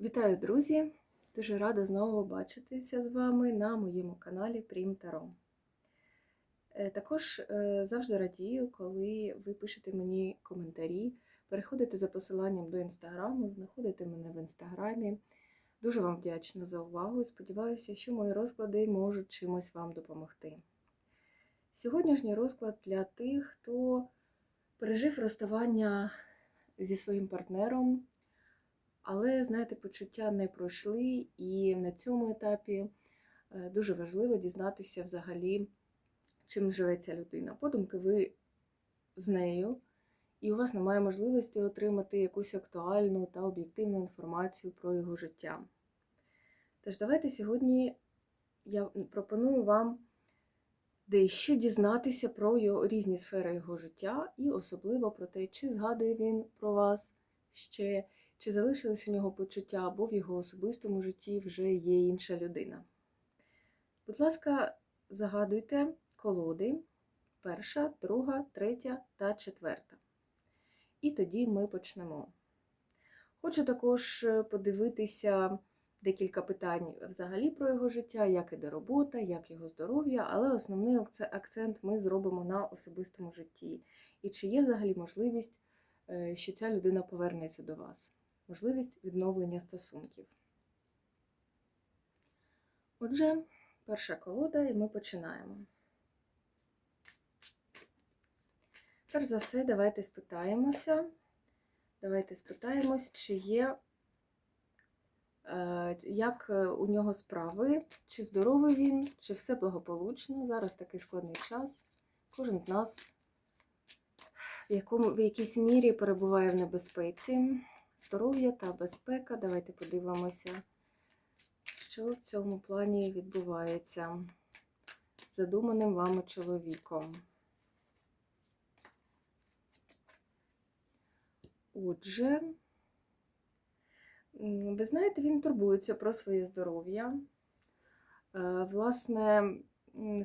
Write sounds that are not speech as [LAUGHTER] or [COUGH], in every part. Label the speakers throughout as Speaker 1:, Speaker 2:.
Speaker 1: Вітаю, друзі! Дуже рада знову бачитися з вами на моєму каналі Прім Таро. Е, Також е, завжди радію, коли ви пишете мені коментарі, переходите за посиланням до інстаграму, знаходите мене в інстаграмі. Дуже вам вдячна за увагу і сподіваюся, що мої розклади можуть чимось вам допомогти. Сьогоднішній розклад для тих, хто пережив розставання зі своїм партнером. Але, знаєте, почуття не пройшли, і на цьому етапі е, дуже важливо дізнатися взагалі, чим живе ця людина. Подумки ви з нею, і у вас немає можливості отримати якусь актуальну та об'єктивну інформацію про його життя. Тож, давайте сьогодні я пропоную вам дещо дізнатися про його, різні сфери його життя, і особливо про те, чи згадує він про вас ще. Чи залишились у нього почуття, або в його особистому житті вже є інша людина? Будь ласка, загадуйте колоди перша, друга, третя та четверта. І тоді ми почнемо. Хочу також подивитися декілька питань взагалі про його життя, як іде робота, як його здоров'я, але основний акцент ми зробимо на особистому житті. І чи є взагалі можливість, що ця людина повернеться до вас можливість відновлення стосунків. Отже, перша колода, і ми починаємо. Перш за все, давайте спитаємося. Давайте спитаємось, чи є, як у нього справи, чи здоровий він, чи все благополучно. Зараз такий складний час. Кожен з нас в, якому, в якійсь мірі перебуває в небезпеці здоров'я та безпека. Давайте подивимося, що в цьому плані відбувається з задуманим вами чоловіком. Отже, ви знаєте, він турбується про своє здоров'я. Власне,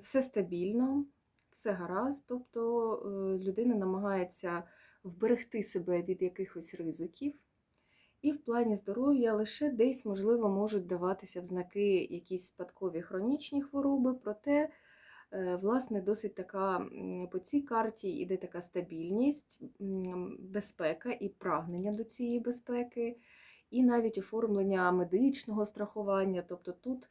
Speaker 1: все стабільно, все гаразд, тобто людина намагається вберегти себе від якихось ризиків. І в плані здоров'я лише десь, можливо, можуть даватися в знаки якісь спадкові хронічні хвороби, проте, власне, досить така по цій карті йде така стабільність, безпека і прагнення до цієї безпеки, і навіть оформлення медичного страхування, тобто тут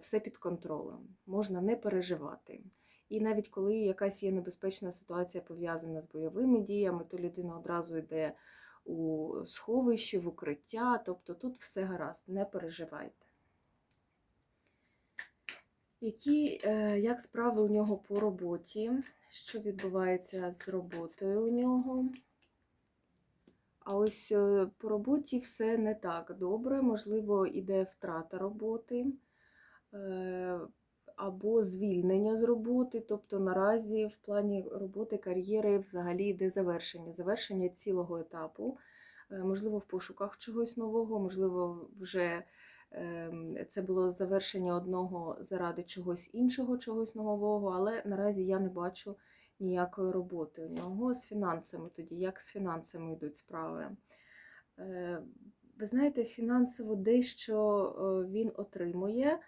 Speaker 1: все під контролем, можна не переживати. І навіть коли якась є небезпечна ситуація пов'язана з бойовими діями, то людина одразу йде у сховище, в укриття, тобто тут все гаразд, не переживайте. Які, е, Як справи у нього по роботі? Що відбувається з роботою у нього? А ось е, по роботі все не так добре, можливо, іде втрата роботи. Е, або звільнення з роботи, тобто наразі в плані роботи, кар'єри взагалі йде завершення, завершення цілого етапу, можливо, в пошуках чогось нового, можливо, вже ем, це було завершення одного заради чогось іншого, чогось нового, але наразі я не бачу ніякої роботи у нього з фінансами тоді, як з фінансами йдуть справи. Е, ви знаєте, фінансово дещо е, він отримує.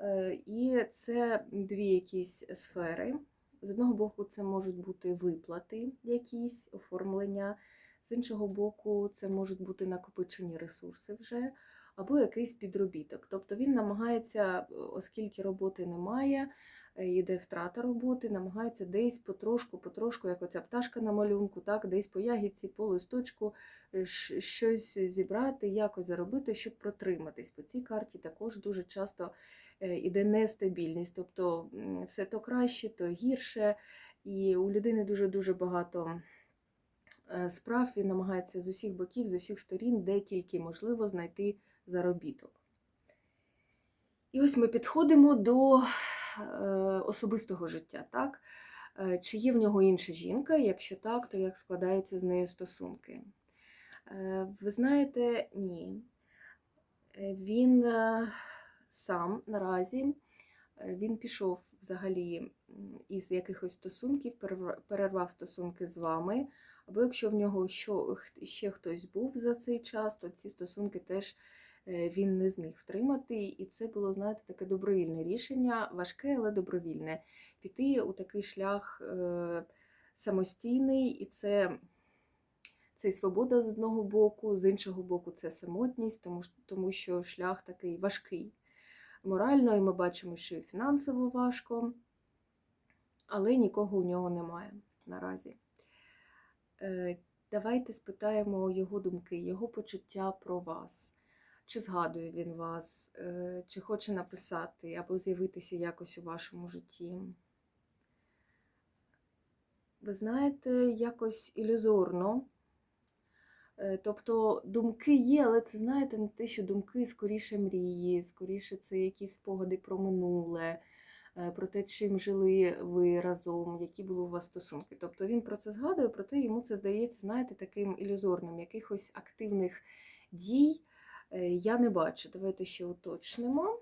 Speaker 1: Е, і це дві якісь сфери. З одного боку, це можуть бути виплати, якісь оформлення, з іншого боку, це можуть бути накопичені ресурси вже, або якийсь підробіток. Тобто він намагається, оскільки роботи немає, йде втрата роботи, намагається десь потрошку-потрошку, як оця пташка на малюнку, так, десь по ягідці, по листочку щось зібрати, якось заробити, щоб протриматись. По цій карті також дуже часто іде нестабільність, тобто все то краще, то гірше. І у людини дуже-дуже багато справ, він намагається з усіх боків, з усіх сторін, де тільки можливо знайти заробіток. І ось ми підходимо до особистого життя. так? Чи є в нього інша жінка? Якщо так, то як складаються з нею стосунки? Ви знаєте, ні. Він сам наразі він пішов взагалі із якихось стосунків, перервав стосунки з вами. Або якщо в нього ще хтось був за цей час, то ці стосунки теж е, він не зміг втримати, і це було, знаєте, таке добровільне рішення, важке, але добровільне. Піти у такий шлях е, самостійний, і це, це свобода з одного боку, з іншого боку, це самотність, тому, тому що шлях такий важкий. Морально, і ми бачимо, що і фінансово важко, але нікого у нього немає наразі. Е, Давайте спитаємо його думки, його почуття про вас. Чи згадує він вас, е, чи хоче написати або з'явитися якось у вашому житті. Ви знаєте, якось ілюзорно. Е, Тобто думки є, але це знаєте, не те, що думки скоріше мрії, скоріше це якісь спогади про минуле, е, про те, чим жили ви разом, які були у вас стосунки. Тобто він про це згадує, проте йому це здається, знаєте, таким ілюзорним, якихось активних дій е, я не бачу. Давайте ще уточнимо.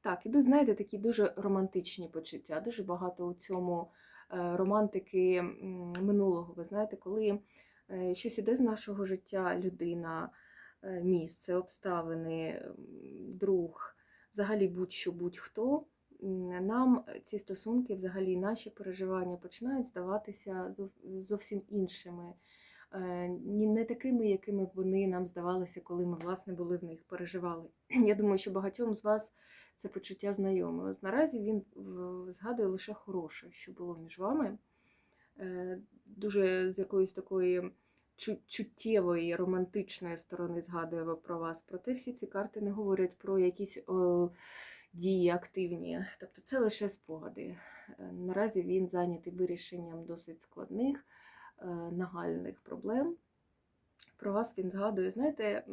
Speaker 1: Так, ідуть, знаєте, такі дуже романтичні почуття, дуже багато у цьому романтики минулого. Ви знаєте, коли щось іде з нашого життя, людина, е, місце, обставини, друг, взагалі будь-що, будь-хто, нам ці стосунки, взагалі наші переживання починають здаватися зовсім іншими. Е, Не такими, якими вони нам здавалися, коли ми власне були в них, переживали. [CLEARS THROAT] Я думаю, що багатьом з вас це почуття знайоме. Наразі він згадує лише хороше, що було між вами. Е, Дуже з якоїсь такої чуттєвої, романтичної сторони згадує про вас. Проте всі ці карти не говорять про якісь о, дії активні. Тобто це лише спогади. Е, Наразі він зайнятий вирішенням досить складних, е, нагальних проблем. Про вас він згадує. Знаєте,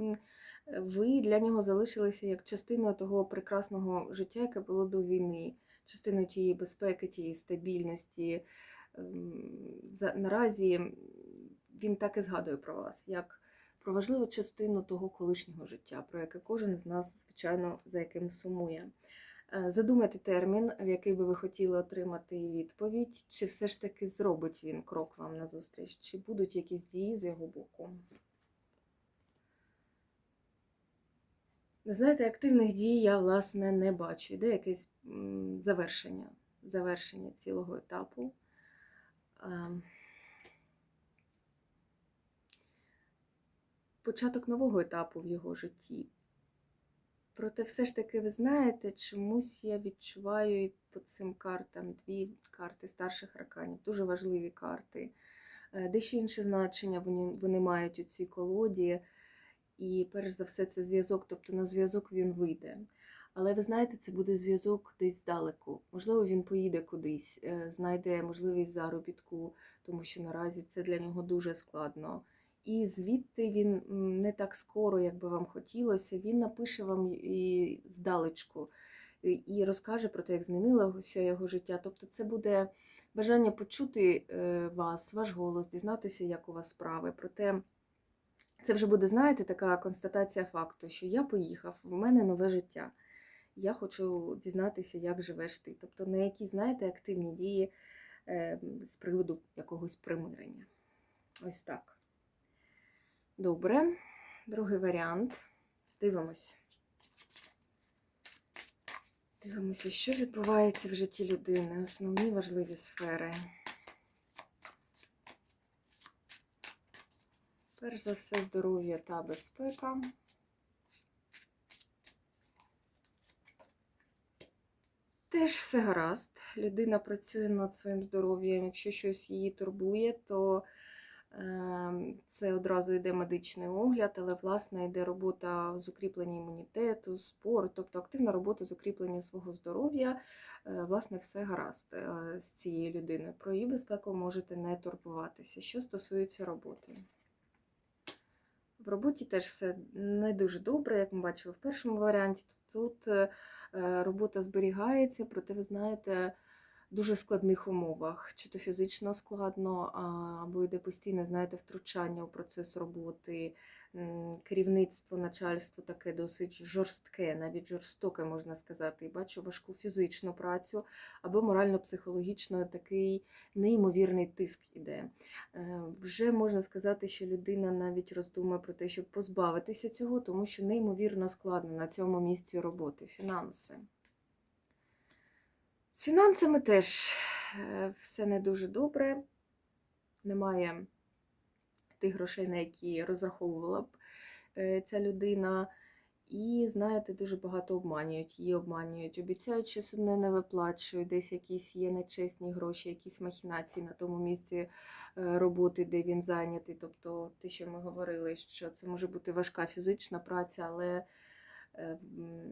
Speaker 1: ви для нього залишилися як частиною того прекрасного життя, яке було до війни, частиною тієї безпеки, тієї стабільності. Ем, наразі він так і згадує про вас, як про важливу частину того колишнього життя, про яке кожен з нас, звичайно, за яким сумує. Е, Задумайте термін, в який би ви хотіли отримати відповідь, чи все ж таки зробить він крок вам назустріч, чи будуть якісь дії з його боку. Знаєте, активних дій я, власне, не бачу. Йде якесь завершення, завершення цілого етапу. Ем, Початок нового етапу в його житті. Проте, все ж таки, ви знаєте, чомусь я відчуваю і по цим картам дві карти старших арканів, дуже важливі карти. Е, Дещо інше значення вони, вони мають у цій колоді. І перш за все, це зв'язок, тобто на зв'язок він вийде. Але ви знаєте, це буде зв'язок десь здалеку. Можливо, він поїде кудись, е, знайде можливість заробітку, тому що наразі це для нього дуже складно. І звідти він не так скоро, як би вам хотілося, він напише вам і здалечку і- розкаже про те, як змінилося його життя. Тобто, це буде бажання почути е, вас, ваш голос, дізнатися, як у вас справи. Проте це вже буде, знаєте, така констатація факту, що я поїхав, в мене нове життя. Я хочу дізнатися, як живеш ти. Тобто на які, знаєте, активні дії е, з приводу якогось примирення. Ось так. Добре. Другий варіант. Дивимось. Дивимося, що відбувається в житті людини, основні важливі сфери. Перш за все, здоров'я та безпека. Теж все гаразд. Людина працює над своїм здоров'ям. Якщо щось її турбує, то е, це одразу йде медичний огляд, але власне йде робота з укріплення імунітету, спорт, тобто активна робота з укріплення свого здоров'я. Е, власне, все гаразд е, з цією людиною. Про її безпеку можете не турбуватися. Що стосується роботи. Роботі теж все не дуже добре, як ми бачили в першому варіанті. Тут е, е, робота зберігається, проте, ви знаєте, в дуже складних умовах. Чи то фізично складно, або йде постійне, знаєте, втручання у процес роботи, керівництво, начальство таке досить жорстке, навіть жорстоке, можна сказати. І бачу важку фізичну працю або морально-психологічно такий неймовірний тиск іде. Е, Вже можна сказати, що людина навіть роздумує про те, щоб позбавитися цього, тому що неймовірно складно на цьому місці роботи. Фінанси. З фінансами теж е, все не дуже добре. Немає тих грошей, на які розраховувала б е, ця людина. І, знаєте, дуже багато обманюють, її обманюють, обіцяють, що одне не виплачують, десь якісь є нечесні гроші, якісь махінації на тому місці е, роботи, де він зайнятий. Тобто, те, що ми говорили, що це може бути важка фізична праця, але е,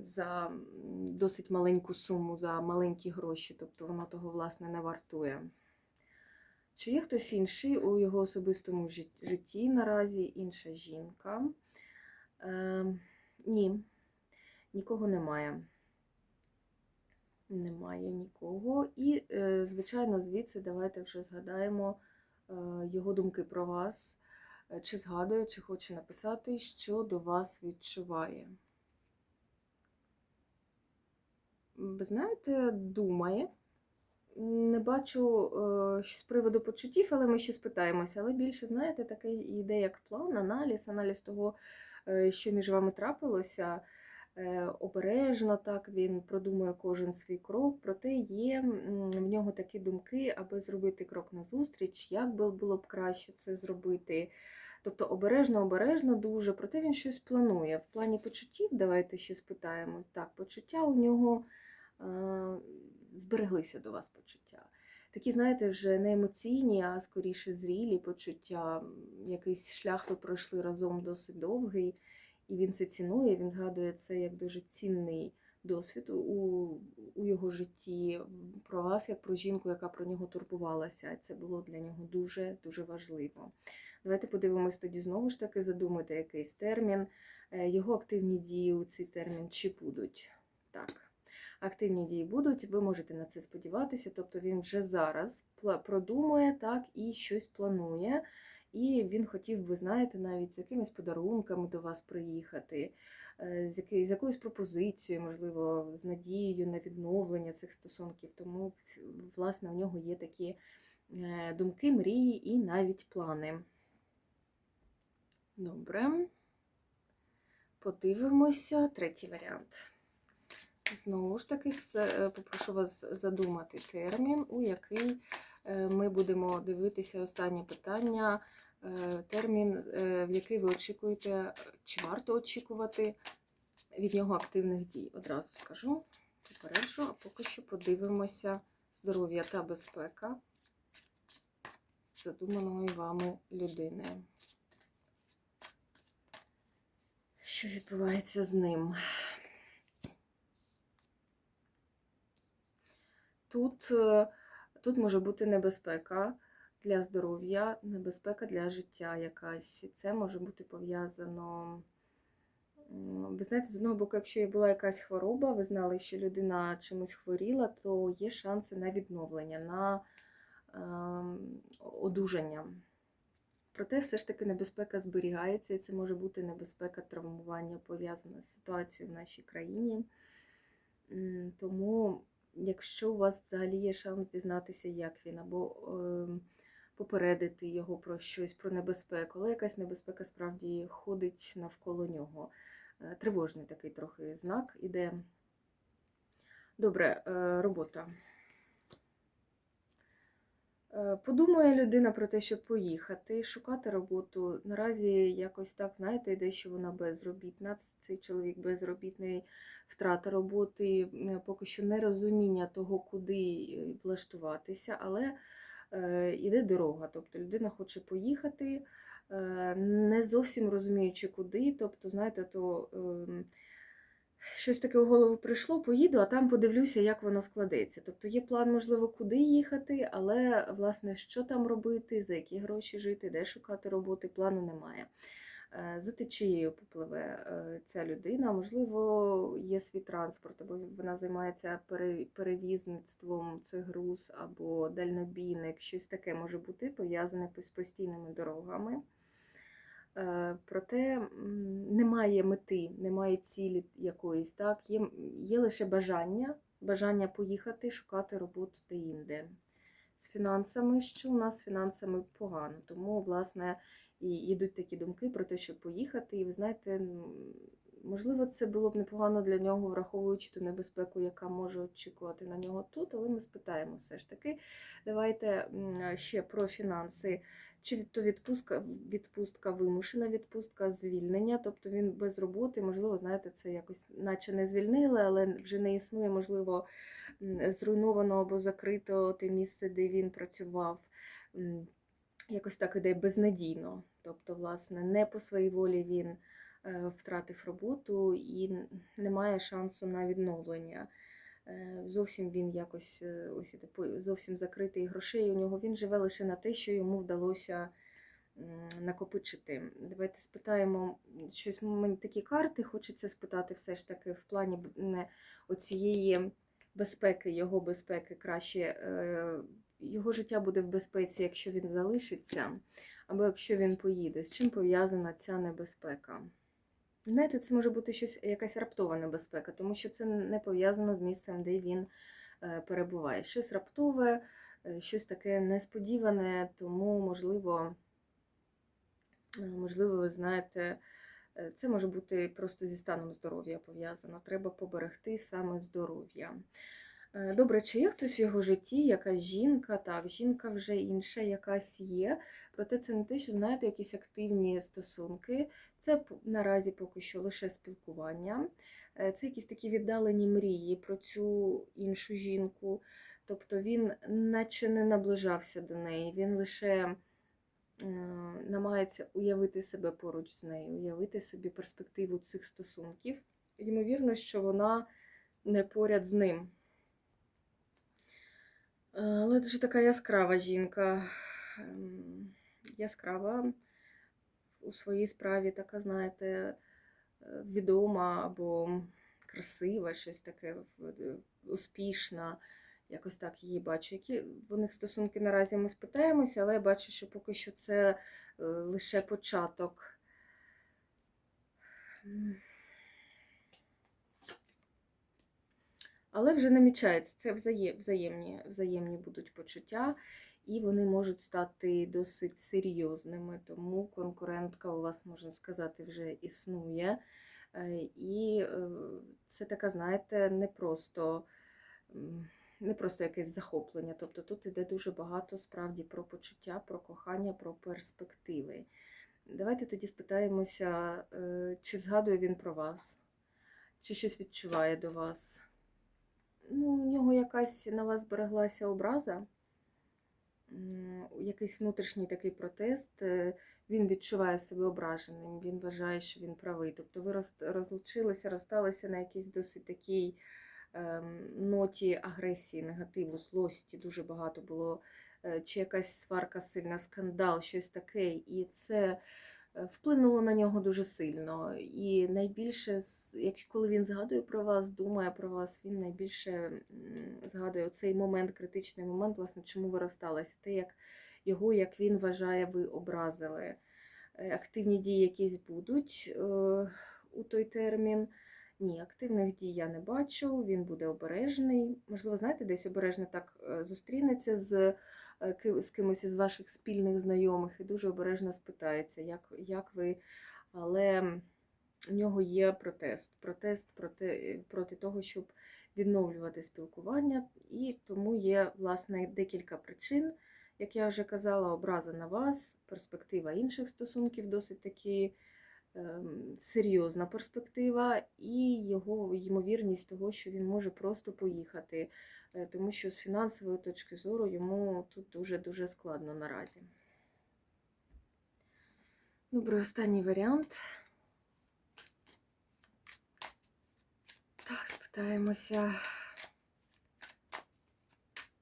Speaker 1: за досить маленьку суму, за маленькі гроші, тобто воно того, власне, не вартує. Чи є хтось інший у його особистому житті наразі, інша жінка? Е, ні, нікого немає. Немає нікого. І, е, звичайно, звідси давайте вже згадаємо е, його думки про вас. Е, Чи згадує, чи хоче написати, що до вас відчуває. Ви знаєте, думає. Не бачу е, з приводу почуттів, але ми ще спитаємося. Але більше, знаєте, таке йде як план, аналіз, аналіз того, е, що між вами трапилося. Е, Обережно так він продумує кожен свій крок, проте є в нього такі думки, аби зробити крок назустріч, як би було б краще це зробити. Тобто обережно, обережно дуже, проте він щось планує. В плані почуттів, давайте ще спитаємо. Так, почуття у нього збереглися до вас почуття. Такі, знаєте, вже не емоційні, а скоріше зрілі почуття. Якийсь шлях ви пройшли разом досить довгий, і він це цінує, він згадує це як дуже цінний досвід у, у його житті, про вас, як про жінку, яка про нього турбувалася. Це було для нього дуже-дуже важливо. Давайте подивимось тоді знову ж таки, задумайте якийсь термін, е, його активні дії у цей термін чи будуть. Так активні дії будуть, ви можете на це сподіватися. Тобто він вже зараз продумує так і щось планує. І він хотів би, знаєте, навіть з якимись подарунками до вас приїхати, е, з, якоюсь пропозицією, можливо, з надією на відновлення цих стосунків. Тому, власне, у нього є такі е, думки, мрії і навіть плани. Добре. Подивимося третій варіант. Знову ж таки, е, попрошу вас задумати термін, у який е, ми будемо дивитися останнє питання. Е, Термін, в який ви очікуєте, чи варто очікувати від нього активних дій. Одразу скажу, попереджу, а поки що подивимося здоров'я та безпека задуманої вами людини. Що відбувається з ним? Тут, е, тут може бути небезпека для здоров'я, небезпека для життя якась. Це може бути пов'язано. Ви знаєте, з одного боку, якщо була якась хвороба, ви знали, що людина чимось хворіла, то є шанси на відновлення, на ем, одужання. Проте все ж таки небезпека зберігається, і це може бути небезпека травмування пов'язана з ситуацією в нашій країні. Тому, якщо у вас взагалі є шанс дізнатися, як він, або ем, попередити його про щось, про небезпеку, але якась небезпека справді ходить навколо нього. Е, Тривожний такий трохи знак іде. Добре, е, робота. Е, Подумає людина про те, щоб поїхати, шукати роботу. Наразі якось так, знаєте, йде, що вона безробітна. Цей чоловік безробітний, втрата роботи, поки що нерозуміння того, куди е, влаштуватися, але е, іде дорога. Тобто людина хоче поїхати, не зовсім розуміючи куди. Тобто, знаєте, то. Щось таке в голову прийшло, поїду, а там подивлюся, як воно складеться. Тобто є план, можливо, куди їхати, але власне, що там робити, за які гроші жити, де шукати роботи, плану немає. Е, За течією попливе е, ця людина, можливо, є свій транспорт, або вона займається перевізництвом, це груз або дальнобійник, щось таке може бути пов'язане з постійними дорогами. Е, Проте немає мети, немає цілі якоїсь. Так? Є, є лише бажання, бажання поїхати, шукати роботу де-інде. З фінансами, що у нас з фінансами погано. Тому, власне, і йдуть такі думки про те, щоб поїхати. І ви знаєте, можливо, це було б непогано для нього, враховуючи ту небезпеку, яка може очікувати на нього тут, але ми спитаємо все ж таки. Давайте ще про фінанси. Чи то відпустка, відпустка вимушена відпустка, звільнення, тобто він без роботи, можливо, знаєте, це якось наче не звільнили, але вже не існує, можливо, зруйновано або закрито те місце, де він працював. Якось так іде безнадійно. Тобто, власне, не по своїй волі він втратив роботу і немає шансу на відновлення. Е, Зовсім він якось е, ось іде зовсім закритий грошей. У нього він живе лише на те, що йому вдалося накопичити. Давайте спитаємо щось. Мені такі карти хочеться спитати, все ж таки, в плані оцієї безпеки, його безпеки краще. е, Його життя буде в безпеці, якщо він залишиться, або якщо він поїде. З чим пов'язана ця небезпека? Знаєте, це може бути щось, якась раптова небезпека, тому що це не пов'язано з місцем, де він е, перебуває. Щось раптове, е, щось таке несподіване, тому, можливо, е, можливо, ви знаєте, це може бути просто зі станом здоров'я пов'язано. Треба поберегти саме здоров'я. Е, Добре, чи є хтось в його житті, якась жінка? Так, жінка вже інша якась є. Проте це не те, що знаєте, якісь активні стосунки. Це наразі поки що лише спілкування. Е, Це якісь такі віддалені мрії про цю іншу жінку. Тобто він наче не наближався до неї, він лише намагається уявити себе поруч з нею, уявити собі перспективу цих стосунків. Ймовірно, що вона не поряд з ним. Але дуже така яскрава жінка. Яскрава у своїй справі, така, знаєте, е, відома або красива, щось таке успішна. Якось так її бачу. Які в них стосунки наразі ми спитаємося, але я бачу, що поки що це е, лише початок. Але вже намічається, це взає- взаємні, взаємні будуть почуття, і вони можуть стати досить серйозними. Тому конкурентка у вас, можна сказати, вже існує. Е, І е, це така, знаєте, не просто, не просто якесь захоплення. Тобто тут іде дуже багато справді про почуття, про кохання, про перспективи. Давайте тоді спитаємося, е, чи згадує він про вас, чи щось відчуває до вас. Ну, у нього якась на вас збереглася образа, якийсь внутрішній такий протест. е, Він відчуває себе ображеним, він вважає, що він правий. Тобто ви розлучилися, розсталися на якійсь досить такій ем, ноті агресії, негативу, злості. Дуже багато було, е, чи якась сварка сильна, скандал, щось таке. І це вплинуло на нього дуже сильно. І найбільше, коли він згадує про вас, думає про вас, він найбільше згадує цей момент, критичний момент, власне, чому ви розсталися. Те, як його, як він вважає, ви образили. Е, Активні дії якісь будуть е, у той термін. Ні, активних дій я не бачу, він буде обережний. Можливо, знаєте, десь обережно так е, зустрінеться з, е, з кимось із ваших спільних знайомих і дуже обережно спитається, як, як ви. Але у нього є протест. Протест проти, проти того, щоб відновлювати спілкування. І тому є, власне, декілька причин. Як я вже казала, образа на вас, перспектива інших стосунків досить таки ем, серйозна перспектива, і його ймовірність того, що він може просто поїхати, Е, тому що з фінансової точки зору йому тут дуже-дуже складно наразі. Добре, останній варіант. Так, спитаємося.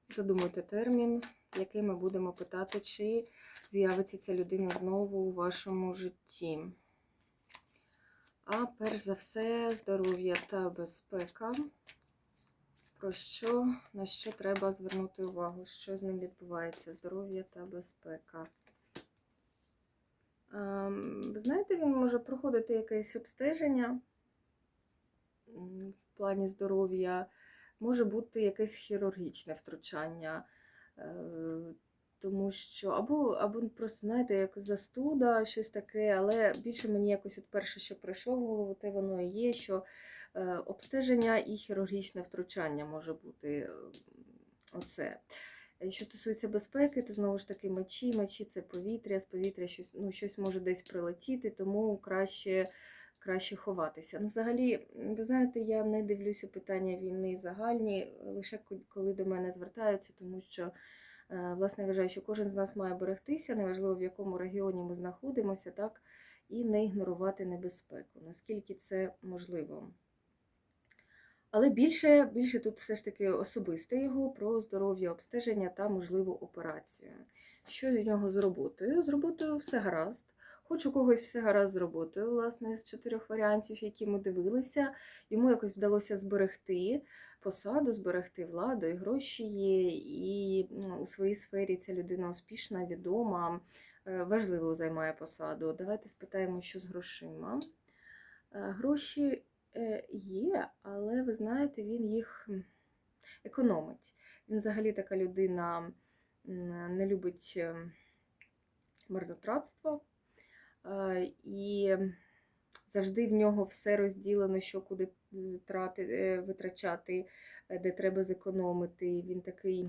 Speaker 1: Задумайте термін, який ми будемо питати, чи з'явиться ця людина знову у вашому житті. А перш за все, здоров'я та безпека. Про що, на що треба звернути увагу, що з ним відбувається? Здоров'я та безпека. Ем, Ви знаєте, він може проходити якесь обстеження в плані здоров'я, може бути якесь хірургічне втручання, е, тому що або, або просто, знаєте, як застуда, щось таке, але більше мені якось от перше, що прийшло в голову, те воно і є, що е, обстеження і хірургічне втручання може бути оце. Е, Що стосується безпеки, то знову ж таки мечі, мечі це повітря, з повітря щось, ну, щось може десь прилетіти, тому краще, краще ховатися. Ну, взагалі, ви знаєте, я не дивлюся питання війни загальні, лише коли до мене звертаються, тому що, власне, я вважаю, що кожен з нас має берегтися, неважливо в якому регіоні ми знаходимося, так, і не ігнорувати небезпеку, наскільки це можливо. Але більше, більше тут все ж таки особисте його про здоров'я, обстеження та можливу операцію. Що з нього з роботою? З роботою все гаразд. Хоч у когось все гаразд з роботою, власне, з чотирьох варіантів, які ми дивилися, йому якось вдалося зберегти посаду, зберегти владу, і гроші є, і ну, у своїй сфері ця людина успішна, відома, е, важливо займає посаду. Давайте спитаємо, що з грошима. Е, Гроші е, є, але ви знаєте, він їх економить. Він взагалі така людина не любить е, марнотратство, і завжди в нього все розділено, що куди трати, е, витрачати, е, де треба зекономити. Він такий,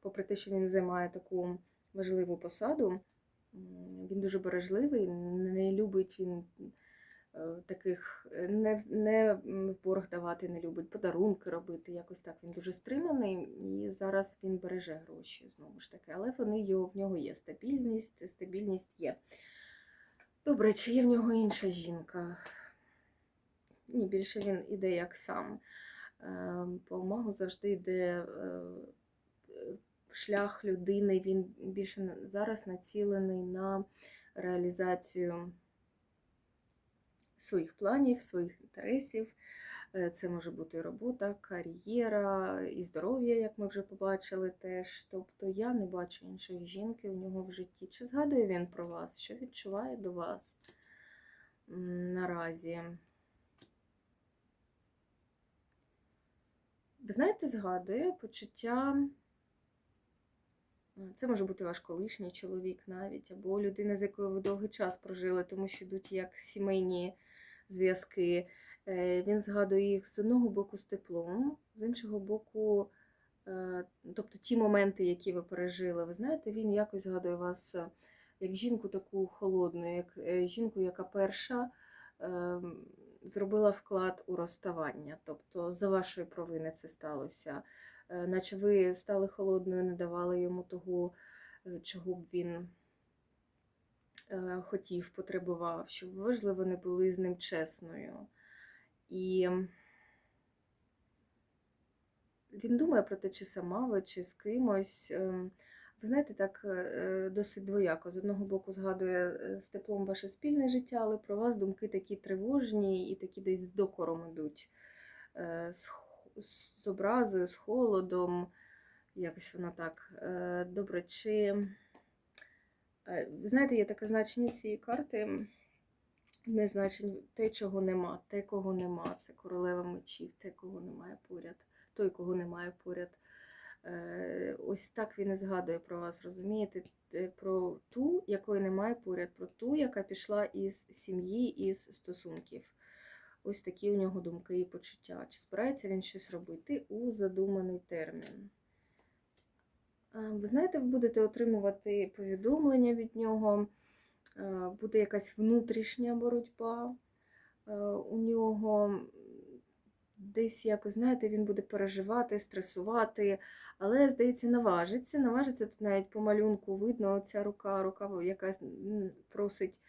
Speaker 1: попри те, що він займає таку важливу посаду, він дуже бережливий, не любить він е, таких е, не, не в борг давати, не любить подарунки робити. Якось так він дуже стриманий, і зараз він береже гроші знову ж таки, але вони його, в нього є стабільність, стабільність є. Добре, чи є в нього інша жінка? Ні, більше він іде як сам. Е, По магу завжди йде е, шлях людини, він більше зараз націлений на реалізацію своїх планів, своїх інтересів. Е, Це може бути робота, кар'єра і здоров'я, як ми вже побачили теж. Тобто я не бачу іншої жінки у нього в житті. Чи згадує він про вас? Що відчуває до вас наразі? Ви знаєте, згадує почуття. е, Це може бути ваш колишній чоловік навіть, або людина, з якою ви довгий час прожили, тому що йдуть як сімейні зв'язки. Е, Він згадує їх з одного боку з теплом, з іншого боку, е, тобто ті моменти, які ви пережили, ви знаєте, він якось згадує вас е, як жінку таку холодну, як жінку, яка перша зробила вклад у розставання. Тобто за вашої провини це сталося. Наче ви стали холодною, не давали йому того, чого б він хотів, потребував, щоб важливо не були з ним чесною. І він думає про те, чи сама ви, чи з кимось. Ем, Ви знаєте, так е, досить двояко. З одного боку, згадує е, з теплом ваше спільне життя, але про вас думки такі тривожні і такі десь з докором ідуть, Е, з, образою, з холодом. Якось воно так. Добре, чи. знаєте, є таке значення цієї карти. Не значень те, чого нема, те, кого нема. Це королева мечів, те, кого немає поряд, той, кого немає поряд. Е, Ось так він і згадує про вас, розумієте? Про ту, якої немає поряд, про ту, яка пішла із сім'ї, із стосунків. Ось такі у нього думки і почуття. Чи збирається він щось робити у задуманий термін? Е, Ви знаєте, ви будете отримувати повідомлення від нього, е, буде якась внутрішня боротьба е, у нього. Десь якось, знаєте, він буде переживати, стресувати, але, здається, наважиться. Наважиться тут навіть по малюнку видно ця рука, рука, яка просить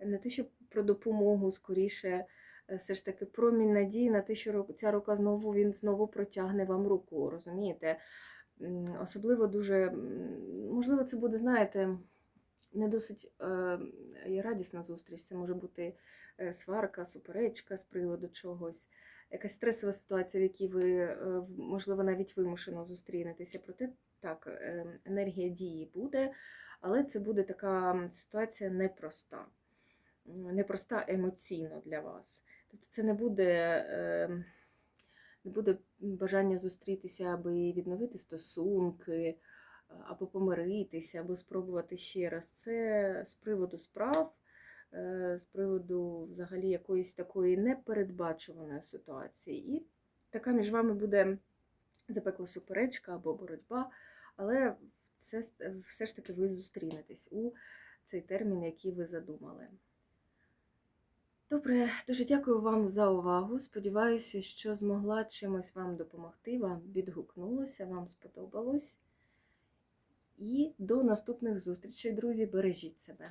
Speaker 1: не те, що про допомогу, скоріше, е, все ж таки промінь надії на те, що ця рука знову він знову протягне вам руку, розумієте? Особливо дуже, можливо, це буде, знаєте, не досить е, радісна зустріч. Це може бути е, сварка, суперечка з приводу чогось, якась стресова ситуація, в якій ви, е, можливо, навіть вимушено зустрінетеся. Проте так, е, енергія дії буде, але це буде така ситуація непроста. непроста емоційно для вас. Тобто це не буде, е, не буде бажання зустрітися, аби відновити стосунки, або помиритися, або спробувати ще раз. Це з приводу справ, е, з приводу взагалі якоїсь такої непередбачуваної ситуації. І така між вами буде запекла суперечка або боротьба, але це все ж таки ви зустрінетесь у цей термін, який ви задумали. Добре, дуже дякую вам за увагу. Сподіваюся, що змогла чимось вам допомогти. Вам відгукнулося, вам сподобалось. І до наступних зустрічей, друзі. Бережіть себе.